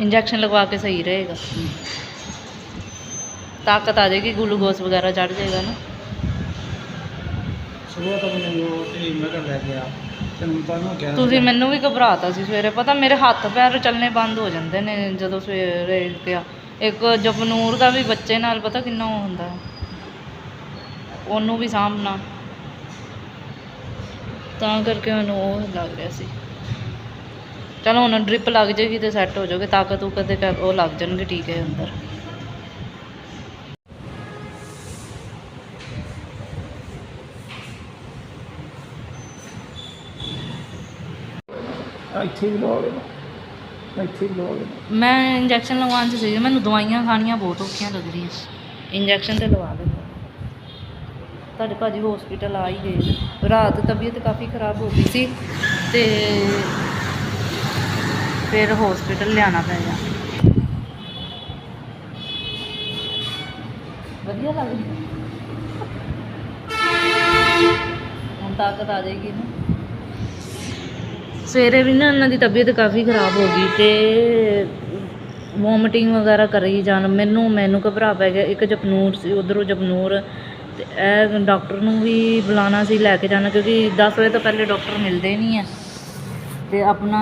Injection ਲਗਵਾ ਕੇ ਸਹੀ ਰਹੇਗਾ। ਤਾਕਤ ਆ ਜਾਏਗੀ ਗਲੂਕੋਜ਼ ਵਗੈਰਾ ਚੜ ਜਾਏਗਾ ਨਾ। ਸਵੇਰ ਤੱਕ ਮੈਨੂੰ ਤੇ ਮੈਂ ਘਰ ਲੈ ਗਿਆ ਤੇ ਹੁਣ ਤੁਹਾਨੂੰ ਕਿਹਾ ਤੁਸੀਂ ਮੈਨੂੰ ਵੀ ਘਬਰਾਤਾ ਸੀ ਸਵੇਰੇ। ਪਤਾ ਮੇਰੇ ਹੱਥ ਪੈਰ ਚੱਲਣੇ ਬੰਦ ਹੋ ਜਾਂਦੇ ਨੇ ਜਦੋਂ ਸਵੇਰੇ ਉੱਠਿਆ। ਇੱਕ ਜਪਨੂਰ ਦਾ ਵੀ ਬੱਚੇ ਨਾਲ ਪਤਾ ਕਿੰਨਾ ਉਹ ਹੁੰਦਾ ਉਹਨੂੰ ਵੀ ਸਾਂਭਣਾ। ਤਾਂ ਕਰਕੇ ਮੈਨੂੰ ਉਹ ਲੱਗ ਰਿਹਾ ਸੀ। ਚਲੋ ਹੁਣ ਡ੍ਰਿਪ ਲੱਗ ਜਾਏਗੀ ਤੇ ਸੈੱਟ ਹੋ ਜਾਓਗੇ ਤਾਕਤ ਉਕਤ ਦੇ ਉਹ ਲੱਗ ਜਾਣਗੇ ਟੀਕੇ ਅੰਦਰ। ਇੱਥੇ ਵੀ ਲਵਾ ਲੈਣਾ। ਇੱਥੇ ਵੀ ਲਵਾ ਲੈਣਾ। ਮੈਂ ਇੰਜੈਕਸ਼ਨ ਲਗਵਾਉਣ 'ਚ ਸੀ ਮੈਨੂੰ ਦਵਾਈਆਂ ਖਾਣੀਆਂ ਬਹੁਤ ਔਖੀਆਂ ਲੱਗ ਰਹੀਆਂ। ਇੰਜੈਕਸ਼ਨ ਤੇ ਲਵਾ ਦਿੰਦਾ ਤੁਹਾਡੇ ਭਾਜੀ ਹਸਪੀਟਲ ਆ ਹੀ ਗਏ ਰਾਤ ਤਬੀਅਤ ਕਾਫੀ ਖਰਾਬ ਹੋ ਗਈ ਸੀ ਤੇ ਫਿਰ ਹਸਪੀਟਲ ਲਿਆਣਾ ਪੈ ਗਿਆ। ਵਧੀਆ ਲੱਗ ਰਹੀ। ਹੁਣ ਤਾਕਤ ਆ ਜਾਏਗੀ ਨਾ। ਸਵੇਰੇ ਵੀ ਨਾ ਉਹਨਾਂ ਦੀ ਤਬੀਅਤ ਕਾਫੀ ਖਰਾਬ ਹੋ ਗਈ ਤੇ ਵੋਮਿਟਿੰਗ ਵਗੈਰਾ ਕਰੀ ਜਾਣ। ਮੈਨੂੰ ਮੈਨੂੰ ਘਬਰਾ ਪੈ ਗਿਆ। ਇੱਕ ਜਪਨੂਰ ਸੀ ਉਧਰੋਂ ਜਪਨੂਰ। ਤੇ ਇਹ ਡਾਕਟਰ ਨੂੰ ਵੀ ਬੁਲਾਉਣਾ ਸੀ ਲੈ ਕੇ ਜਾਣਾ ਕਿਉਂਕਿ 10 ਵਜੇ ਤੋਂ ਪਹਿਲੇ ਡਾਕਟਰ ਮਿਲਦੇ ਨਹੀਂ ਆ। ਤੇ ਆਪਣਾ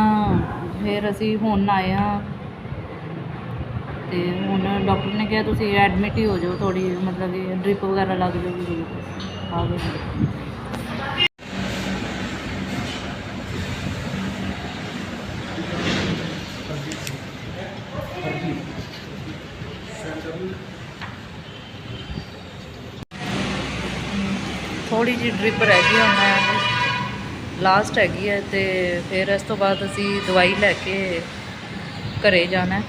ਫਿਰ ਅਸੀਂ ਹੁਣ ਆਏ ਹਾਂ। ਤੇ ਹੁਣ ਡਾਕਟਰ ਨੇ ਕਿਹਾ ਤੁਸੀਂ ਐਡਮਿਟ ਹੀ ਹੋ ਜਾਓ ਥੋੜੀ ਮਤਲਬ ਕਿ ਡ੍ਰਿਪ ਵਗੈਰਾ ਲੱਗ ਜਾਊਗੀ ਆ ਗਏ। ਥੋੜੀ ਜਿਹੀ ਡ੍ਰਿਪ ਰਹਿ ਗਈ ਹੁਣ ਲਾਸਟ ਹੈਗੀ ਹੈ ਤੇ ਫਿਰ ਇਸ ਤੋਂ ਬਾਅਦ ਅਸੀਂ ਦਵਾਈ ਲੈ ਕੇ ਘਰੇ ਜਾਣਾ ਹੈ।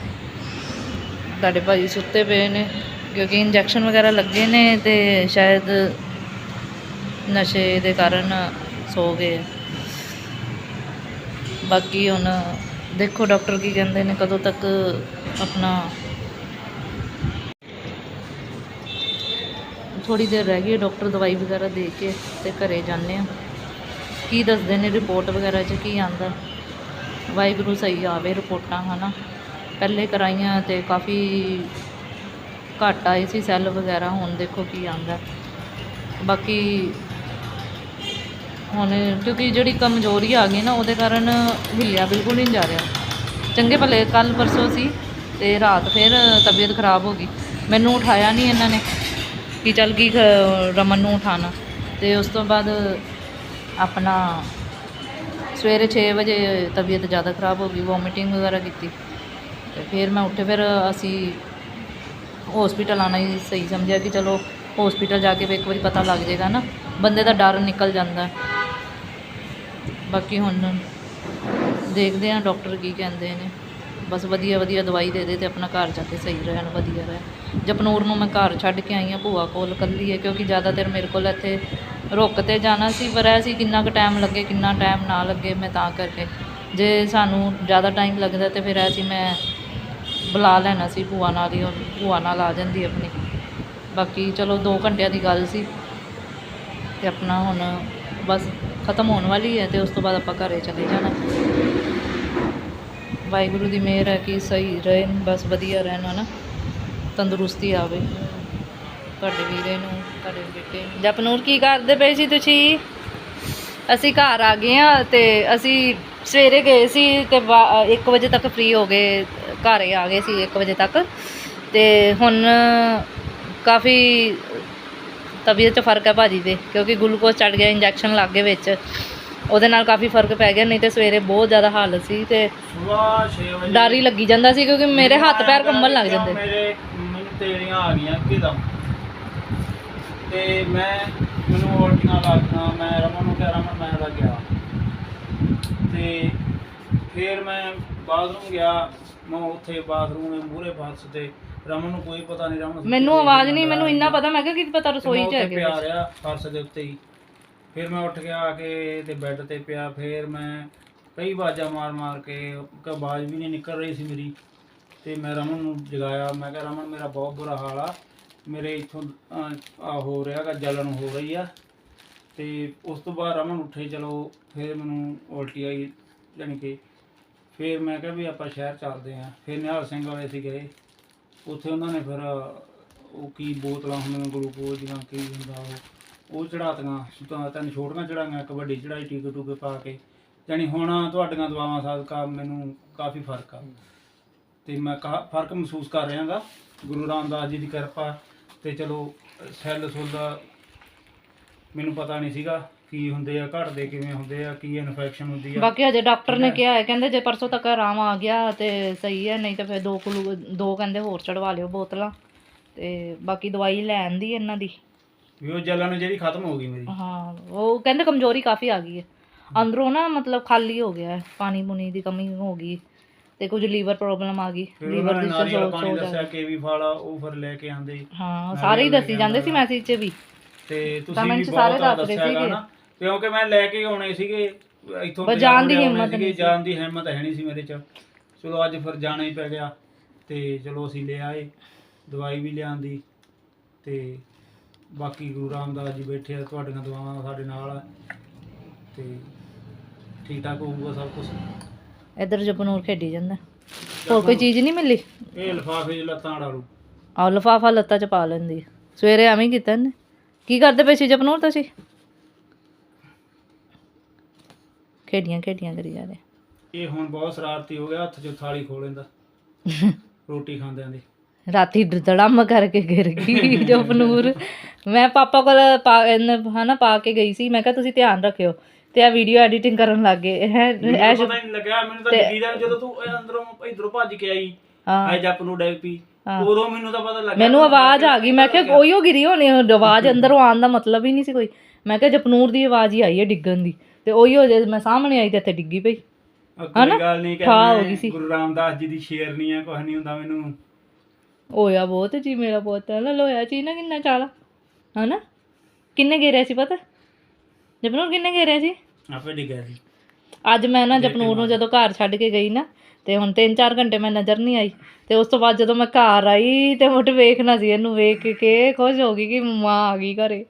ਤੁਹਾਡੇ ਭਾਜੀ ਸੁੱਤੇ ਪਏ ਨੇ, ਕਿਉਂਕਿ ਇੰਜੈਕਸ਼ਨ ਵਗੈਰਾ ਲੱਗੇ ਨੇ ਤੇ ਸ਼ਾਇਦ ਨਸ਼ੇ ਦੇ ਕਾਰਨ ਸੋ ਗਏ ਬਾਕੀ ਹੁਣ ਦੇਖੋ ਡਾਕਟਰ ਕੀ ਕਹਿੰਦੇ ਨੇ, ਕਦੋਂ ਤੱਕ ਆਪਣਾ ਥੋੜੀ ਦੇਰ ਰਹਿ ਗਈ ਹੈ, ਡਾਕਟਰ ਦਵਾਈ ਵਗੈਰਾ ਦੇ ਕੇ ਤੇ ਘਰੇ ਜਾਂਦੇ ਆ ਕੀ ਦੱਸਦੇ ਨੇ ਰਿਪੋਰਟ ਵਗੈਰਾ 'ਚ, ਕੀ ਆਂਦਾ? ਵਾਹਿਗੁਰੂ ਸਹੀ ਆਵੇ ਰਿਪੋਰਟਾਂ, ਹਨਾ? ਪਹਿਲੇ ਕਰਾਈਆਂ ਤੇ ਕਾਫੀ ਘੱਟ ਆਏ ਸੀ, ਸੈੱਲ ਵਗੈਰਾ, ਹੁਣ ਦੇਖੋ ਕੀ ਆਂਦਾ। ਬਾਕੀ ਹੁਣ ਕਿਉਂਕਿ ਜਿਹੜੀ ਕਮਜ਼ੋਰੀ ਆ ਗਈ ਨਾ, ਉਹਦੇ ਕਾਰਨ ਹਿੱਲਿਆ ਬਿਲਕੁਲ ਨਹੀਂ ਜਾ ਰਿਹਾ। ਚੰਗੇ ਭਲੇ ਕੱਲ ਪਰਸੋਂ ਸੀ ਤੇ ਰਾਤ ਫਿਰ ਤਬੀਅਤ ਖਰਾਬ ਹੋ ਗਈ। ਮੈਨੂੰ ਉਠਾਇਆ ਨਹੀਂ ਇਹਨਾਂ ਨੇ ਕਿ ਚੱਲ ਕੀ ਖ- ਰਮਨ ਨੂੰ ਉਠਾਣਾ। ਤੇ ਉਸ ਤੋਂ ਬਾਅਦ ਆਪਣਾ ਸਵੇਰੇ 6 ਵਜੇ ਤਬੀਅਤ ਜ਼ਿਆਦਾ ਖਰਾਬ ਹੋ ਗਈ ਵੋਮਿਟਿੰਗ ਵਗੈਰਾ ਕੀਤੀ। ਤੇ ਫਿਰ ਮੈਂ ਉੱਠੇ, ਫਿਰ ਅਸੀਂ ਹਸਪੀਟਲ ਆਣਾ ਹੀ ਸਹੀ ਸਮਝਿਆ ਕਿ ਚਲੋ ਹਸਪੀਟਲ ਜਾ ਕੇ ਵੀ ਇੱਕ ਵਾਰੀ ਪਤਾ ਲੱਗ ਜਾਏਗਾ ਨਾ, ਬੰਦੇ ਦਾ ਡਰ ਨਿਕਲ ਜਾਂਦਾ। ਬਾਕੀ ਹੁਣ ਦੇਖਦੇ ਹਾਂ ਡਾਕਟਰ ਕੀ ਕਹਿੰਦੇ ਨੇ। ਬਸ ਵਧੀਆ ਵਧੀਆ ਦਵਾਈ ਦੇ ਦੇ ਤੇ ਆਪਣਾ ਘਰ ਜਾ ਕੇ ਸਹੀ ਰਹਿਣ, ਵਧੀਆ ਰਹਿਣ। ਜਪਨੂਰ ਨੂੰ ਮੈਂ ਘਰ ਛੱਡ ਕੇ ਆਈ ਹਾਂ, ਭੂਆ ਕੋਲ ਇਕੱਲੀ ਹੈ, ਕਿਉਂਕਿ ਜ਼ਿਆਦਾ ਦੇਰ ਮੇਰੇ ਕੋਲ ਇੱਥੇ ਰੁਕ ਤੇ ਜਾਣਾ ਸੀ, ਪਰ ਇਹ ਸੀ ਕਿੰਨਾ ਕੁ ਟਾਈਮ ਲੱਗੇ, ਕਿੰਨਾ ਟਾਈਮ ਨਾ ਲੱਗੇ ਮੈਂ ਤਾਂ ਕਰਕੇ। ਜੇ ਸਾਨੂੰ ਜ਼ਿਆਦਾ ਟਾਈਮ ਲੱਗਦਾ ਤੇ ਫਿਰ ਇਹ ਸੀ ਮੈਂ ਬੁਲਾ ਲੈਣਾ ਸੀ ਭੂਆ ਨਾਲ ਹੀ, ਉਹ ਭੂਆ ਨਾਲ ਆ ਜਾਂਦੀ ਆਪਣੀ। ਬਾਕੀ ਚਲੋ 2 ਘੰਟਿਆਂ ਦੀ ਗੱਲ ਸੀ ਤੇ ਆਪਣਾ ਹੁਣ ਬਸ ਖਤਮ ਹੋਣ ਵਾਲੀ ਹੈ ਤੇ ਉਸ ਤੋਂ ਬਾਅਦ ਆਪਾਂ ਘਰੇ ਚਲੇ ਜਾਣਾ। ਵਾਹਿਗੁਰੂ ਦੀ ਮਿਹਰ ਹੈ ਕਿ ਸਹੀ ਰਹਿਣ, ਬਸ ਵਧੀਆ ਰਹਿਣ, ਹਨਾ। ਤੰਦਰੁਸਤੀ ਆਵੇ। ਤੁਹਾਡੇ ਵੀਰੇ ਨੂੰ ਤੁਹਾਡੇ ਬੇਟੇ ਨੂੰ। ਜਪਨੂਰ ਕੀ ਕਰਦੇ ਪਏ ਸੀ ਤੁਸੀਂ? ਅਸੀਂ ਘਰ ਆ ਗਏ ਆ ਤੇ ਅਸੀਂ ਸਵੇਰੇ ਗਏ ਸੀ ਤੇ 1 ਵਜੇ ਤੱਕ ਫ੍ਰੀ ਹੋ ਗਏ ਘਰੇ ਆ ਗਏ ਸੀ 1 ਵਜੇ ਤੱਕ। ਤੇ ਹੁਣ ਕਾਫੀ ਤਬੀਅਤ 'ਚ ਫ਼ਰਕ ਹੈ ਭਾਜੀ ਦੇ ਕਿਉਂਕਿ ਗਲੂਕੋਜ਼ ਚੜ ਗਿਆ ਇੰਜੈਕਸ਼ਨ ਲੱਗ ਗਏ ਵਿੱਚ। ਉਹਦੇ ਨਾਲ ਕਾਫੀ ਫ਼ਰਕ ਪੈ ਗਿਆ ਨਹੀਂ ਤੇ ਸਵੇਰੇ ਬਹੁਤ ਜ਼ਿਆਦਾ ਹਾਲਤ ਸੀ ਤੇ ਸਵੇਰ 6 ਵਜੇ ਡਰ ਹੀ ਲੱਗੀ ਜਾਂਦਾ ਸੀ ਕਿਉਂਕਿ ਮੇਰੇ ਹੱਥ ਪੈਰ ਕੰਬਣ ਲੱਗ ਜਾਂਦੇ। ਮੇਰੇ ਤੇੜੀਆਂ ਆ ਗਈਆਂ ਇੱਕਦਮ। ਤੇ ਮੈਂ ਮੈਨੂੰ ਉਲਟੀਆਂ ਲੱਗੀਆਂ ਮੈਂ ਰਮਨ ਨੂੰ ਕਿਹਾ ਰਮਨ ਮੈਂ ਲੱਗ ਗਿਆ। ਤੇ ਫਿਰ ਮੈਂ ਬਾਥਰੂਮ ਗਿਆ ਮੈਂ ਉੱਥੇ ਬਾਥਰੂਮ ਦੇ ਮੂਹਰੇ ਫਰਸ਼ ਤੇ ਰਮਨ ਨੂੰ ਕੋਈ ਪਤਾ ਨਹੀਂ ਰਮਨ ਮੈਨੂੰ ਆਵਾਜ਼ ਨਹੀਂ ਮੈਨੂੰ ਇੰਨਾ ਪਤਾ ਮੈਂ ਕਿਹਾ ਕਿ ਪਤਾ ਰਸੋਈ 'ਚ ਹੈਗੇ ਪਿਆ ਰਿਹਾ ਫਰਸ਼ ਦੇ ਉੱਤੇ ਹੀ। ਫਿਰ ਮੈਂ ਉੱਠ ਗਿਆ ਆ ਕੇ ਤੇ ਬੈੱਡ ਤੇ ਪਿਆ ਫਿਰ ਮੈਂ ਕਈ ਆਵਾਜ਼ਾਂ ਮਾਰ ਮਾਰ ਕੇ ਕਿ ਆਵਾਜ਼ ਵੀ ਨਹੀਂ ਨਿਕਲ ਰਹੀ ਸੀ ਮੇਰੀ। ਤੇ ਮੈਂ ਰਮਨ ਨੂੰ ਜਗਾਇਆ ਮੈਂ ਕਿਹਾ ਰਮਨ ਮੇਰਾ ਬਹੁਤ ਬੁਰਾ ਹਾਲ ਆ। ਮੇਰੇ ਇੱਥੋਂ ਅਹ, ਆ ਹੋ ਰਿਹਾ ਗਾ ਜਲਨ ਹੋ ਰਹੀ ਆ। ਤੇ ਉਸ ਤੋਂ ਬਾਅਦ ਰਮਨ ਉੱਠੇ ਚਲੋ ਫਿਰ ਮੈਨੂੰ ਉਲਟੀ ਆਈ ਯਾਨੀ ਕਿ ਫਿਰ ਮੈਂ ਕਿਹਾ ਵੀ ਆਪਾਂ ਸ਼ਹਿਰ ਚੱਲਦੇ ਆਂ। ਫਿਰ ਨਿਹਾਲ ਸਿੰਘ ਵਾਲੇ ਸੀ ਗਏ। ਉੱਥੇ ਉਹਨਾਂ ਨੇ ਫਿਰ ਉਹ ਕੀ ਬੋਤਲਾਂ ਹੁੰਦੀਆਂ ਗਲੂਕੋਜ਼ ਦੀਆਂ ਕੀ ਹੁੰਦਾ ਉਹ ਉਹ ਚੜਾਤੀਆਂ ਤਾਂ ਤਿੰਨ ਛੋਟੀਆਂ ਚੜਾਈਆਂ ਇੱਕ ਵੱਡੀ ਚੜਾਈ ਟੀਕੇ ਟੂਕੇ ਪਾ ਕੇ। ਯਾਨੀ ਹੁਣ ਤੁਹਾਡੀਆਂ ਦਵਾਵਾਂ ਸਦਕਾ ਮੈਨੂੰ ਕਾਫੀ ਫ਼ਰਕ ਆ। ਤੇ ਮੈਂ ਕਾ ਫ਼ਰਕ ਮਹਿਸੂਸ ਕਰ ਰਿਹਾ ਗਾ ਗੁਰੂ ਰਾਮਦਾਸ ਜੀ ਦੀ ਕਿਰਪਾ ਤੇ ਚਲੋ ਸੈੱਲ ਸੁੱਲ ਮੈਨੂੰ ਪਤਾ ਨਹੀਂ ਸੀਗਾ ਕੀ ਹੁੰਦੇ ਆ ਘਟਦੇ ਕਿਵੇਂ ਹੁੰਦੇ ਆ ਕੀ ਇਨਫੈਕਸ਼ਨ ਹੁੰਦੀ ਆ। ਬਾਕੀ ਹਜੇ ਡਾਕਟਰ ਨੇ ਕਿਹਾ ਹੈ ਕਹਿੰਦੇ ਜੇ ਪਰਸੋਂ ਤੱਕ ਆਰਾਮ ਆ ਗਿਆ ਤੇ ਸਹੀ ਹੈ ਨਹੀਂ ਤਾਂ ਫਿਰ ਦੋ ਕੁਲੂ ਦੋ ਕਹਿੰਦੇ ਹੋਰ ਚੜਵਾ ਲਿਓ ਬੋਤਲਾਂ ਤੇ ਬਾਕੀ ਦਵਾਈ ਲੈਣ ਦੀ ਇਹਨਾਂ ਦੀ। ਵੀ ਉਹ ਜਲਨ ਜਿਹੜੀ ਖਤਮ ਹੋ ਗਈ ਮੇਰੀ। ਹਾਂ ਉਹ ਕਹਿੰਦੇ ਕਮਜ਼ੋਰੀ ਕਾਫੀ ਆ ਗਈ ਹੈ। ਅੰਦਰੋਂ ਨਾ ਮਤਲਬ ਖਾਲੀ ਹੋ ਗਿਆ ਹੈ ਪਾਣੀ ਪੁਣੀ ਦੀ ਕਮੀ ਹੋ ਗਈ। ਤੇ ਕੁਝ ਲੀਵਰ ਪ੍ਰੋਬਲਮ ਆ ਗਈ। ਲੀਵਰ ਦੀ ਨਾਰੀਅਲ ਪਾਣੀ ਦੱਸਿਆ ਜਾ ਕਿ ਵੀ ਫਾਲਾ ਉਹ ਫਿਰ ਲੈ ਕੇ ਆਂਦੇ। ਹਾਂ ਸਾਰੇ ਹੀ ਦੱਸੀ ਜਾਂਦੇ ਸੀ ਮੈਸੇਜ 'ਚ ਵੀ। ਤੇ ਤੁਸੀਂ ਵੀ ਬਹੁਤ ਦੱਸ ਰਹੇ ਦੱਸਿਆਗਾ ਸੀਗੇ। ਨਾ। ਕਿਉਂਕਿ ਮੈਂ ਲੈ ਕੇ ਆਉਣੇ ਸੀਗੇ ਇੱਥੋਂ ਜਾਣ ਦੀ ਹਿੰਮਤ ਨਹੀਂ ਸੀ। ਜਾਣ ਦੀ ਹਿੰਮਤ ਹੈ ਨਹੀਂ ਸੀ ਮੇਰੇ ਚ। ਚਲੋ ਅੱਜ ਫਿਰ ਜਾਣਾ ਹੀ ਪੈ ਗਿਆ। ਤੇ ਚਲੋ ਅਸੀਂ ਲੈ ਆਏ ਦਵਾਈ ਵੀ ਲਿਆਂਦੀ। ਤੇ ਬਾਕੀ ਗੁਰੂ ਰਾਮਦਾਸ ਜੀ ਬੈਠੇ ਆ ਤੁਹਾਡੀਆਂ ਦੁਆਵਾਂ ਸਾਡੇ ਨਾਲ ਆ। ਤੇ ਠੀਕ ਠਾਕ ਹੋਊਗਾ ਸਭ ਕੁਝ ਇੱਧਰ ਜਪਨੂਰ ਖੇਡੀ ਜਾਂਦਾ। ਹੋਰ ਕੋਈ ਚੀਜ਼ ਨਹੀਂ ਮਿਲੀ? ਇਹ ਲਿਫਾਫੇ 'ਚ ਲੱਤਾਂ ਅੜਾਲੂ ਆਹ ਲਫਾਫਾ ਲੱਤਾਂ 'ਚ ਪਾ ਲੈਂਦੀ। ਸਵੇਰੇ ਐਵੇਂ ਹੀ ਕੀਤਾ ਇਹਨੇ। ਕੀ ਕਰਦੇ ਪਏ ਸੀ ਜਪਨੂਰ ਤੁਸੀਂ? ਖੇਡੀਆਂ ਖੇਡੀਆਂ ਕਰੀ ਜਾ ਰਹੇ। ਇਹ ਹੁਣ ਬਹੁਤ ਸ਼ਰਾਰਤੀ ਹੋ ਗਿਆ ਹੱਥ 'ਚ ਥਾਲੀ ਖੋਲ ਲੈਂਦਾ। ਰੋਟੀ ਖਾਂਦਿਆਂ ਦੀ। ਰਾਤੀ ਡ- ਕਰਕੇ ਗਿਰ ਗਈ ਜਪਨੂਰ। ਮੈਂ ਪਾਪਾ ਕੋਲ ਪਾ ਇਹਨੇ ਹਨਾ ਪਾ ਕੇ ਗਈ ਸੀ। ਮੈਂ ਕਿਹਾ ਤੁਸੀਂ ਧਿਆਨ ਰੱਖਿਓ। ਤੇ ਆ ਵੀਡੀਓ ਐਡੀਟਿੰਗ ਕਰਨ ਲੱਗ ਗਏ। ਹੈ ਮੈਨੂੰ ਐਸ਼ ਪਤਾ ਹੀ ਨਹੀਂ ਲੱਗਿਆ ਮੈਨੂੰ ਤਾਂ ਤੇ- ਡਿੱਗੀ ਦਾ ਜਦੋਂ ਤੂੰ ਇਹ ਅੰਦਰੋਂ ਇਧਰੋਂ ਭੱਜ ਕੇ ਆਈ ਹਾਂ। ਆਏ ਜੱਪ ਨੂੰ ਡੈਗ ਪੀ ਹਾਂ। ਉਦੋਂ ਮੈਨੂੰ ਤਾਂ ਪਤਾ ਲੱਗਿਆ ਮੈਨੂੰ ਆਵਾਜ਼ ਆ ਗਈ ਮੈਂ ਕਿਹਾ ਕੋਈ ਹੋ ਗਿਰੀ ਹੋਣੀ ਉਹ ਆਵਾਜ਼ ਅੰਦਰੋਂ ਆਉਣ ਦਾ ਮਤਲਬ ਹੀ ਨਹੀਂ ਸੀ ਕੋਈ। ਮੈਂ ਕਿਹਾ ਜਪਨੂਰ ਦੀ ਆਵਾਜ਼ ਹੀ ਆਈ ਹੈ ਡਿੱਗਣ ਦੀ ਤੇ ਉਹੀ ਹੋ ਜੇ ਮੈਂ ਸਾਹਮਣੇ ਆਈ ਤੇ ਇੱਥੇ ਡਿੱਗੀ ਪਈ। ਕੋਈ ਗੱਲ ਨਹੀਂ ਹੋ ਗਈ ਸੀ। ਗੁਰੂ ਰਾਮਦਾਸ ਜੀ ਦੀ ਸ਼ੇਰਨੀ ਆ ਕੁਝ ਨਹੀਂ ਹੁੰਦਾ ਮੈਨੂੰ। ਹੋਇਆ ਬਹੁਤ ਜੀ ਮੇਰਾ ਪੁੱਤ ਨਾ ਲੋਇਆ ਸੀ ਨਾ ਕਿੰਨਾ ਚਾਲਾ ਹਨਾ? ਕਿੰਨੇ ਘੇਰਿਆ ਸੀ ਪਤਾ? ਜਪਨੂਰ ਕਿੰਨੇ ਘੇਰਿਆ ਸੀ? ਆਪੇ ਡਿੱਗਿਆ ਸੀ। ਅੱਜ ਮੈਂ ਨਾ ਜਪਨੂਰ ਨੂੰ ਜਦੋਂ ਘਰ ਛੱਡ ਕੇ ਗਈ ਨਾ ਤੇ ਹੁਣ 3-4 ਘੰਟੇ ਮੈਂ ਨਜ਼ਰ ਨਹੀਂ ਆਈ ਤੇ ਉਸ ਤੋਂ ਬਾਅਦ ਜਦੋਂ ਮੈਂ ਘਰ ਆਈ ਤੇ ਮੁੱਢ ਵੇਖਣਾ ਸੀ ਇਹਨੂੰ ਵੇਖ ਕੇ ਖੁਸ਼ ਹੋ ਗਈ ਕਿ ਮੰਮਾ ਆ ਗਈ ਘਰੇ।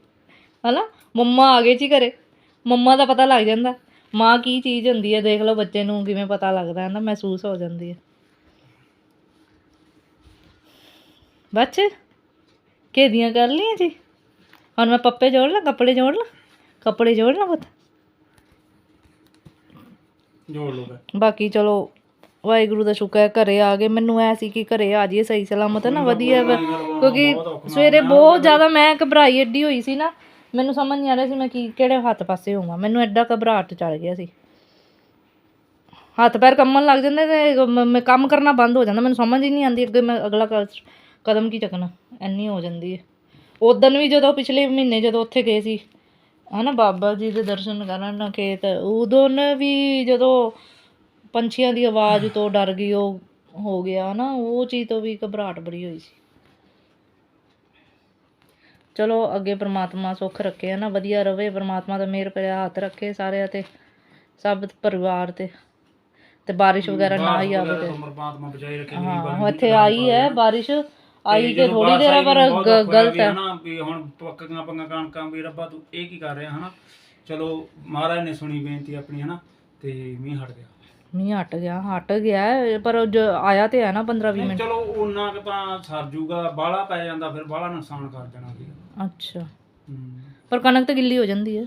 ਹਨਾ? ਮੰਮਾ ਆ ਗਏ ਜੀ ਘਰੇ। ਮੰਮਾ ਦਾ ਪਤਾ ਲੱਗ ਜਾਂਦਾ। ਮਾਂ ਕੀ ਚੀਜ਼ ਹੁੰਦੀ ਹੈ ਦੇਖ ਲਓ ਬੱਚੇ ਨੂੰ ਕਿਵੇਂ ਪਤਾ ਲੱਗਦਾ ਹੈ ਨਾ ਮਹਿਸੂਸ ਹੋ ਜਾਂਦੀ ਹੈ। ਬੱਚੇ ਕਿਹਦੀਆਂ ਕਰ ਲਈਆਂ ਜੀ? ਹੁਣ ਮੈਂ ਪੱਪੇ ਜੋੜ ਲਾਂ ਕੱਪੜੇ ਜੋੜ ਲਾਂ? ਕੱਪੜੇ ਜੋੜ ਲਾਂ ਪੁੱਤ? ਜੋੜ ਬਾਕੀ ਚਲੋ ਵਾਹਿਗੁਰੂ ਦਾ ਸ਼ੁਕਰ ਹੈ ਘਰੇ ਆ ਗਏ। ਮੈਨੂੰ ਐ ਸੀ ਕਿ ਘਰੇ ਆ ਜਾਈਏ ਸਹੀ ਸਲਾਮਤ ਨਾ ਵਧੀਆ ਵਾ। ਕਿਉਂਕਿ ਸਵੇਰੇ ਬਹੁਤ ਜ਼ਿਆਦਾ ਮੈਂ ਘਬਰਾਈ ਐਡੀ ਹੋਈ ਸੀ ਨਾ ਮੈਨੂੰ ਸਮਝ ਨਹੀਂ ਆ ਰਿਹਾ ਸੀ ਮੈਂ ਕੀ ਕਿਹੜੇ ਹੱਥ ਪਾਸੇ ਹੋਵਾਂ। ਮੈਨੂੰ ਐਡਾ ਘਬਰਾਹਟ ਚੜ ਗਿਆ ਸੀ। ਹੱਥ ਪੈਰ ਕੰਮਣ ਲੱਗ ਜਾਂਦੇ ਤੇ ਮ- ਮੈਂ ਕੰਮ ਕਰਨਾ ਬੰਦ ਹੋ ਜਾਂਦਾ ਮੈਨੂੰ ਸਮਝ ਹੀ ਨਹੀਂ ਆਉਂਦੀ ਅੱਗੇ ਮੈਂ ਅਗਲਾ ਕ- ਕਦਮ ਕੀ ਚੱਕਣਾ? ਇੰਨੀ ਹੋ ਜਾਂਦੀ ਹੈ। ਉਦੋਂ ਵੀ ਜਦੋਂ ਪਿਛਲੇ ਮਹੀਨੇ ਜਦੋਂ ਉੱਥੇ ਗਏ ਸੀ ਹਨਾ ਬਾਬਾ ਜੀ ਦੇ ਦਰਸ਼ਨ ਕਰਨ ਖੇਤ। ਉਦੋਂ ਵੀ ਜਦੋਂ ਪੰਛੀਆਂ ਦੀ ਆਵਾਜ਼ ਤੋਂ ਡਰ ਗਈ ਉਹ ਹੋ ਗਿਆ ਨਾ ਉਹ ਚੀਜ਼ ਤੋਂ ਵੀ ਘਬਰਾਹਟ ਬੜੀ ਹੋਈ ਸੀ। ਚਲੋ ਅੱਗੇ ਪ੍ਰਮਾਤਮਾ ਸੁੱਖ ਰੱਖੇ ਨਾ ਵਧੀਆ ਰਵੇ ਪ੍ਰਮਾਤਮਾ ਦਾ ਮਿਹਰ ਭਰਿਆ ਹੱਥ ਰੱਖੇ ਸਾਰਿਆਂ ਤੇ ਸਭ ਪਰਿਵਾਰ ਤੇ। ਤੇ ਬਾਰਿਸ਼ ਵਗੈਰਾ ਨਾ ਹੀ ਆਵੇ ਤੇ। ਪਰਮਾਤਮਾ ਬਚਾਈ ਰੱਖੇ ਹਾਂ ਇੱਥੇ ਆਈ ਹੈ ਬਾਰਿਸ਼। ਆਈ ਤੇ ਥੋੜੀ ਦੇਰ ਆ, ਪਰ ਗ- ਗਲਤ ਹੈ। ਹਨਾ ਵੀ ਹੁਣ ਪੱਕੀਆਂ ਪੰਗਾ ਕਣਕਾਂ ਵੀ ਰੱਬਾ ਤੂੰ ਇਹ ਕੀ ਕਰ ਰਿਹਾ ਹਨਾ? ਚਲੋ ਮਹਾਰਾਜ ਨੇ ਸੁਣੀ ਬੇਨਤੀ ਆਪਣੀ ਹਨਾ? ਤੇ ਮੀਂਹ ਹਟ ਗਿਆ। ਮੀਂਹ ਹਟ ਗਿਆ ਹਟ ਗਿਆ ਹੈ, ਪਰ ਉਹ ਜ- ਆਇਆ ਤੇ ਹੈ ਨਾ 15 20 ਨਹੀਂ, ਮਿੰਟ। ਚਲੋ ਉਹਨਾਂ ਕੁ ਤਾਂ ਸਰ ਜੂਗਾ ਬਾਹਲਾ ਪੈ ਜਾਂਦਾ ਫਿਰ ਬਾਹਲਾ ਨੁਕਸਾਨ ਕਰ ਦੇਣਾ ਸੀ ਅੱਛਾ। ਪਰ ਕਣਕ ਤਾਂ ਗਿੱਲੀ ਹੋ ਜਾਂਦੀ ਹੈ।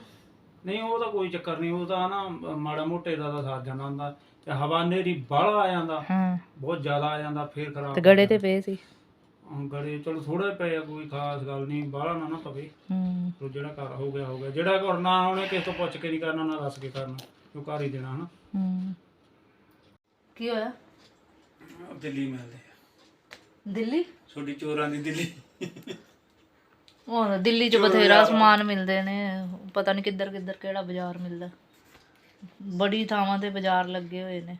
ਨਹੀਂ ਉਹ ਤਾਂ ਕੋਈ ਚੱਕਰ ਨਹੀਂ ਉਹ ਤਾਂ ਨਾ ਮਾੜਾ ਮੋਟੇ ਦਾ ਤਾਂ ਸਰ ਜਾਂਦਾ ਹੁੰਦਾ ਤੇ ਹਵਾ ਨੇਰੀ ਬਾਹਲਾ ਆ ਜਾਂਦਾ ਹਾਂ। ਬਹੁਤ ਜ਼ਿਆਦਾ ਆ ਜਾਂਦਾ ਫੇਰ ਖਰਾਬ ਤੇ ਗੜੇ ਤੇ ਪਏ ਸੀ। ਗੜੇ ਚਲੋ ਥੋੜੇ ਪਏ ਆ ਕੋਈ ਖਾਸ ਗੱਲ ਨਹੀਂ ਬਾਹਲਾ ਨਾ ਨਾ ਪਵੇ। ਹੂੰ। ਉਹ ਜਿਹੜਾ ਘਰ ਹੋ ਗਿਆ ਹੋ ਗਿਆ। ਜਿਹੜਾ ਘਰ ਨਾ ਉਹਨੇ ਕਿਸੇ ਤੋਂ ਪੁੱਛ ਕੇ ਨਹੀਂ ਕਰਨਾ ਨਾ ਦੱਸ ਕੇ ਕਰਨਾ। ਜੋ ਘਰ ਹੀ ਦੇਣਾ ਹਨਾ। ਹੂੰ। ਕੀ ਹੋਇਆ? ਦਿੱਲੀ ਮਿਲਦੇ ਆ। ਦਿੱਲੀ? ਛੋਟੀ ਚੋਰਾਂ ਦੀ ਦਿੱਲੀ। ਹੁਣ ਦਿੱਲੀ 'ਚ ਬਥੇਰਾ ਸਮਾਨ ਮਿਲਦੇ ਨੇ। ਪਤਾ ਨਹੀਂ ਕਿੱਧਰ ਕਿੱਧਰ ਕਿਹੜਾ ਬਾਜ਼ਾਰ ਮਿਲਦਾ। ਬੜੀ ਥਾਵਾਂ ਤੇ ਬਾਜ਼ਾਰ ਲੱਗੇ ਹੋਏ ਨੇ।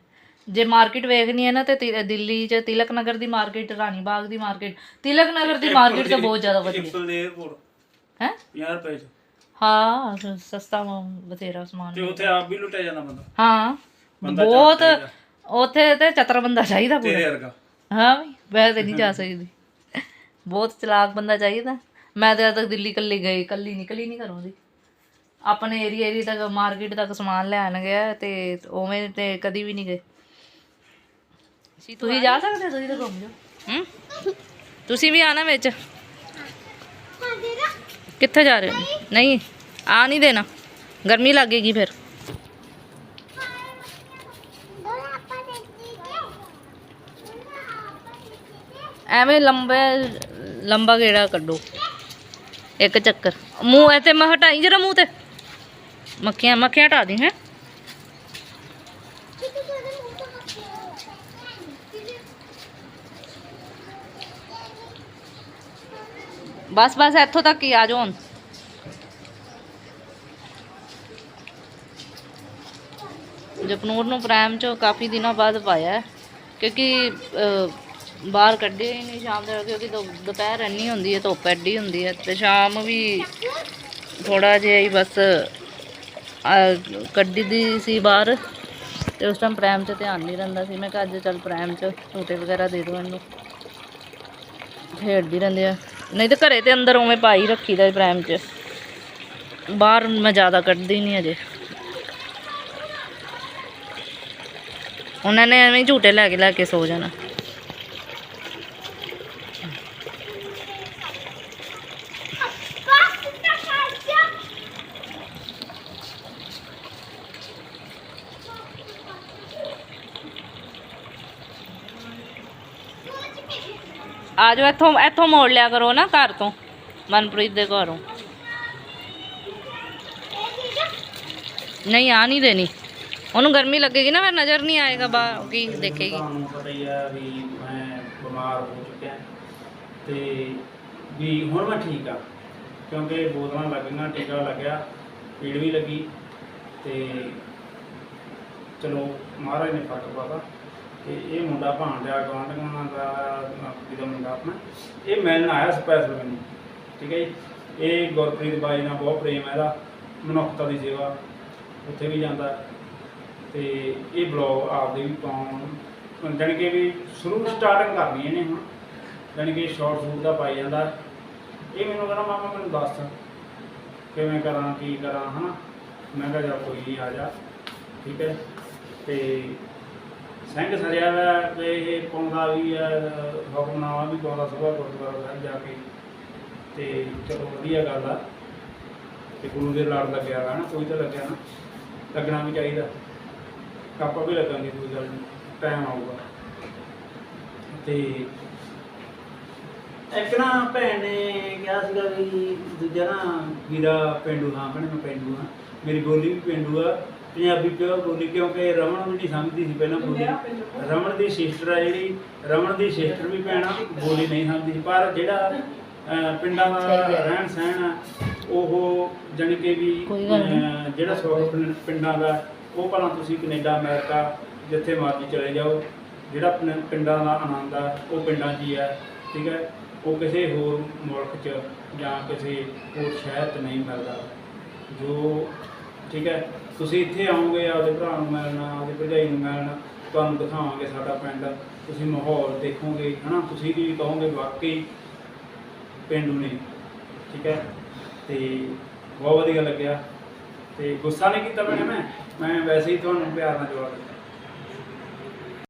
ਜੇ ਮਾਰਕੀਟ ਵੇਖਣੀ ਹੈ ਨਾ ਤੇ ਤੀ- ਦਿੱਲੀ 'ਚ ਤਿਲਕ ਨਗਰ ਦੀ ਮਾਰਕੀਟ ਰਾਣੀ ਬਾਗ ਦੀ ਮਾਰਕੀਟ ਤਿਲਕ ਨਗਰ ਦੀ ਮਾਰਕੀਟ ਤਾਂ ਬਹੁਤ ਜ਼ਿਆਦਾ ਵਧੀਆ। ਐਪਲ ਦੇ 에어ਪੋਰਟ ਹੈ? 50 ਰੁਪਏ ਚ ਹਾਂ ਸ- ਸਸਤਾ ਵਾ, ਬਥੇਰਾ ਸਮਾਨ ਤੇ ਉੱਥੇ ਆਪ ਵੀ ਲੁੱਟਿਆ ਜਾਂਦਾ ਬੰਦਾ? ਹਾਂ। ਬੰਦਾ ਬਹੁਤ ਚਾਹੀਦਾ। ਉੱਥੇ ਤੇ ਚਤਰ ਬੰਦਾ ਚਾਹੀਦਾ ਪੂਰਾ। ਤੇਰੇ ਵਰਗਾ। ਹਾਂ ਵੀ ਮੈਂ ਤੇ ਨਹੀਂ ਜਾ ਸਕਦੀ। ਬਹੁਤ ਚਲਾਕ ਬੰਦਾ ਚਾਹੀਦਾ। ਮੈਂ ਤੇ ਅੱਜ ਤੱਕ ਦਿੱਲੀ ਕੱਲੀ ਗਈ ਕੱਲੀ ਨਿਕਲੀ ਨਹੀਂ ਘਰੋਂ ਦੀ। ਆਪਣੇ ਏਰੀਆ ਏਰੀਆ ਤੱਕ ਮਾਰਕੀਟ ਤੱਕ ਸਮਾਨ ਲੈਣ ਗਿਆ ਤੇ ਉਵੇਂ ਤੇ ਕਦੀ ਵੀ ਨਹੀਂ ਗਏ। ਤੁਸੀਂ ਜਾ ਸਕਦੇ ਹੋ, ਤੁਸੀਂ ਤਾਂ ਘੁੰਮ ਜਾਓ। ਹੂੰ? ਤੁਸੀਂ ਵੀ ਆਣਾ ਵਿੱਚ। ਕਿੱਥੇ ਜਾ ਰਹੇ ਹੋ? ਨਹੀਂ ਆ ਨਹੀਂ ਦੇਣਾ। ਗਰਮੀ ਲੱਗੇਗੀ ਫਿਰ। ਐਵੇਂ ਲੰਬੇ ਲੰਬਾ ਗੇੜਾ ਕੱਢੋ। ਇੱਕ ਚੱਕਰ। ਮੂੰਹ ਐ ਤੇ ਮੈਂ ਹਟਾਈ ਜਰਾ ਮੂੰਹ ਤੇ। ਮੱਖੀਆਂ ਮੱਖੀਆਂ ਹਟਾ ਦੀ ਹੈ? ਬਸ ਬਸ ਇੱਥੋਂ ਤੱਕ ਹੀ ਆ ਜਾਓ ਹੁਣ। ਜਪਨੂਰ ਨੂੰ ਪ੍ਰਾਈਮ 'ਚੋਂ ਕਾਫੀ ਦਿਨਾਂ ਬਾਅਦ ਪਾਇਆ ਕਿਉਂਕਿ ਬਾਹਰ ਕੱਢੇ ਹੀ ਨਹੀਂ ਸ਼ਾਮ ਦੇ ਕਿਉਂਕਿ ਦੁ- ਦੁਪਹਿਰ ਇੰਨੀ ਹੁੰਦੀ ਹੈ, ਧੁੱਪ ਐਡੀ ਹੁੰਦੀ ਹੈ ਤੇ ਸ਼ਾਮ ਵੀ ਥੋੜਾ ਜਿਹਾ ਹੀ ਬਸ ਕੱਢੀ ਦੀ ਸੀ ਬਾਹਰ ਤੇ ਉਸ ਟਾਈਮ ਪ੍ਰੈਮ 'ਚ ਧਿਆਨ ਨਹੀਂ ਰਹਿੰਦਾ ਸੀ। ਮੈਂ ਕਿਹਾ ਅੱਜ ਚੱਲ ਪ੍ਰਾਈਮ 'ਚ ਝੂਟੇ ਵਗੈਰਾ ਦੇ ਦਿਓ ਇਹਨੂੰ। ਖੇਡਦੀ ਰਹਿੰਦੇ ਆ। ਨਹੀਂ ਤੇ ਘਰੇ ਤੇ ਅੰਦਰ ਉਵੇਂ ਪਾਈ ਰੱਖੀਦਾ ਪ੍ਰਾਈਮ 'ਚ। ਬਾਹਰ ਮੈਂ ਜ਼ਿਆਦਾ ਕੱਢਦੀ ਨਹੀਂ ਅਜੇ। ਉਹਨਾਂ ਨੇ ਐਵੇਂ ਹੀ ਝੂਟੇ ਲੈ ਕੇ ਲੈ ਕੇ ਸੋ ਜਾਣਾ। ਆ ਜਾਓ ਇੱਥੋਂ ਇੱਥੋਂ ਮੋੜ ਲਿਆ ਕਰੋ ਨਾ ਘਰ ਤੋਂ। ਮਨਪ੍ਰੀਤ ਦੇ ਘਰੋਂ। ਨਹੀਂ ਆ ਨਹੀਂ ਦੇਣੀ। ਉਹਨੂੰ ਗਰਮੀ ਲੱਗੇਗੀ ਨਾ, ਫਿਰ ਨਜ਼ਰ ਨਹੀਂ ਆਏਗਾ ਬਾ ਕੀ ਦੇਖੇਗੀ। ਤੁਹਾਨੂੰ ਪਤਾ ਹੀ ਆ ਵੀ ਮੈਂ ਬਿਮਾਰ ਹੋ ਚੁੱਕਿਆ। ਤੇ ਵੀ ਹੁਣ ਮੈਂ ਠੀਕ ਆ, ਕਿਉਂਕਿ ਬੋਤਲਾਂ ਲੱਗੀਆਂ, ਟੀਕਾ ਲੱਗਿਆ ਪੀੜ ਵੀ ਲੱਗੀ। ਤੇ ਚਲੋ, ਮਹਾਰਾਜ ਨੇ ਫ਼ਰਕ ਪਾਤਾ। ਤੇ ਇਹ ਮੁੰਡਾ ਭਾਂਡਿਆ ਗਵਾਂਢੀਆਂ ਦਾ ਜਿਹਦਾ ਮੁੰਡਾ ਆਪਣਾ। ਇਹ ਮਿਲਣ ਆਇਆ ਸਪੈਸ਼ਲ ਮੈਨੂੰ, ਠੀਕ ਹੈ ਜੀ। ਇਹ ਗੁਰਪ੍ਰੀਤ ਬਾਈ ਨਾਲ ਬਹੁਤ ਪ੍ਰੇਮ ਹੈ ਇਹਦਾ, ਮਨੁੱਖਤਾ ਦੀ ਸੇਵਾ, ਉੱਥੇ ਵੀ ਜਾਂਦਾ ਤੇ ਇਹ ਬਲੌਗ ਆਪਦੇ ਵੀ ਪਾਉਣ, ਜਾਣੀ ਕਿ ਵੀ ਸ਼ੁਰੂ ਸਟਾਰਟਿੰਗ ਕਰਨੀ ਇਹਨੇ ਹੁਣ। ਜਾਣੀ ਕਿ ਸ਼ਾਰਟ ਸ਼ੂਟ ਦਾ ਪਾਈ ਜਾਂਦਾ ਇਹ ਮੈਨੂੰ ਕਹਿੰਦਾ, ਮਾਮਾ, ਮੈਨੂੰ ਦੱਸ ਕਿਵੇਂ ਕਰਾਂ, ਕੀ ਕਰਾਂ, ਹਨਾ? ਮੈਂ ਕਿਹਾ ਜਾ ਕੋਈ ਨਹੀਂ ਆ ਜਾ। ਠੀਕ ਹੈ ਤੇ ਸਿੰਘ ਸਰਿਆ ਦਾ ਤੇ ਇਹ ਪਾਉਂਦਾ ਵੀ ਹੈ ਹੁਕਮਨਾਮਾ ਵੀ ਪਾਉਂਦਾ ਸੁਬਾਹ ਗੁਰਦੁਆਰਾ ਸਾਹਿਬ ਜਾ ਕੇ। ਤੇ ਚਲੋ ਵਧੀਆ ਗੱਲ ਆ। ਤੇ ਗੁਰੂ ਦੇ ਲੜ ਲੱਗਿਆ ਵਾ ਨਾ, ਕੋਈ ਤਾਂ ਲੱਗਿਆ ਨਾ। ਲੱਗਣਾ ਵੀ ਚਾਹੀਦਾ। ਆਪਾਂ ਵੀ ਲੱਗਾਂਗੇ, ਕੋਈ ਗੱਲ ਨਹੀਂ। ਟਾਈਮ ਆਊਗਾ। ਤੇ ਇੱਕ ਨਾ ਭੈਣ ਨੇ ਕਿਹਾ ਸੀਗਾ ਵੀ ਦੂਜਾ ਨਾ ਵੀਰਾ ਪਿੰਡੂ ਹਾਂ, ਭੈਣੇ ਮੈਂ ਪਿੰਡੂ ਹਾਂ। ਮੇਰੀ ਬੋਲੀ ਵੀ ਪਿੰਡੂ ਆ। ਪੰਜਾਬੀ ਪਿਓਰ ਬੋਲੀ? ਕਿਉਂਕਿ ਰਮਨ ਵੀ ਨਹੀਂ ਸਮਝਦੀ ਸੀ ਪਹਿਲਾਂ ਬੋਲੀ। ਰਮਨ ਦੀ ਸਿਸਟਰ ਆ ਜਿਹੜੀ ਰਮਨ ਦੀ ਸਿਸਟਰ ਵੀ ਭੈਣ ਬੋਲੀ ਨਹੀਂ ਸਮਝਦੀ ਸੀ। ਪਰ ਜਿਹੜਾ ਅਹ, ਪਿੰਡਾਂ ਦਾ ਹੈ। ਰਹਿਣ ਸਹਿਣ ਆ, ਉਹ ਜਾਣੀ ਕਿ ਵੀ ਕੋਈ ਗੱਲ ਨਹੀਂ। ਅਹ, ਜਿਹੜਾ ਪਿੰ- ਪਿੰਡਾਂ ਦਾ ਉਹ ਭਲਾ ਤੁਸੀਂ ਕੈਨੇਡਾ ਅਮਰੀਕਾ ਜਿੱਥੇ ਮਰਜ਼ੀ ਚਲੇ ਜਾਓ। ਜਿਹੜਾ ਪਿੰਡਾਂ ਦਾ ਆਨੰਦ ਆ ਉਹ ਪਿੰਡਾਂ 'ਚ ਹੀ ਆ ਠੀਕ ਹੈ? ਉਹ ਕਿਸੇ ਹੋਰ ਮੁਲਕ 'ਚ ਜਾਂ ਕਿਸੇ ਹੋਰ ਸ਼ਹਿਰ 'ਚ ਨਹੀਂ ਮਿਲਦਾ। ਜੋ ਠੀਕ ਹੈ? ਤੁਸੀਂ ਇੱਥੇ ਆਓਗੇ, ਆਪਦੇ ਭਰਾ ਨੂੰ ਮਿਲਣਾ, ਆਪਦੇ ਭਰਜਾਈ ਨੂੰ ਮਿਲਣਾ, ਤੁਹਾਨੂੰ ਦਿਖਾਵਾਂਗੇ ਸਾਡਾ ਪਿੰਡ। ਤੁਸੀਂ ਮਾਹੌਲ ਦੇਖੋਗੇ, ਹਨਾ? ਤੁਸੀਂ ਵੀ ਕਹੋਗੇ, ਵਾਕਈ ਪਿੰਡੂ ਨੇ ਠੀਕ ਹੈ? ਤੇ ਬਹੁਤ ਵਧੀਆ ਲੱਗਿਆ। ਤੇ ਗੁੱਸਾ ਨਹੀਂ ਕੀਤਾ ਮੈਨੇ ਮੈਂ ਮੈਂ ਵੈਸੇ ਹੀ ਤੁਹਾਨੂੰ ਪਿਆਰ ਨਾਲ ਜਵਾਬ ਦਿੱਤਾ।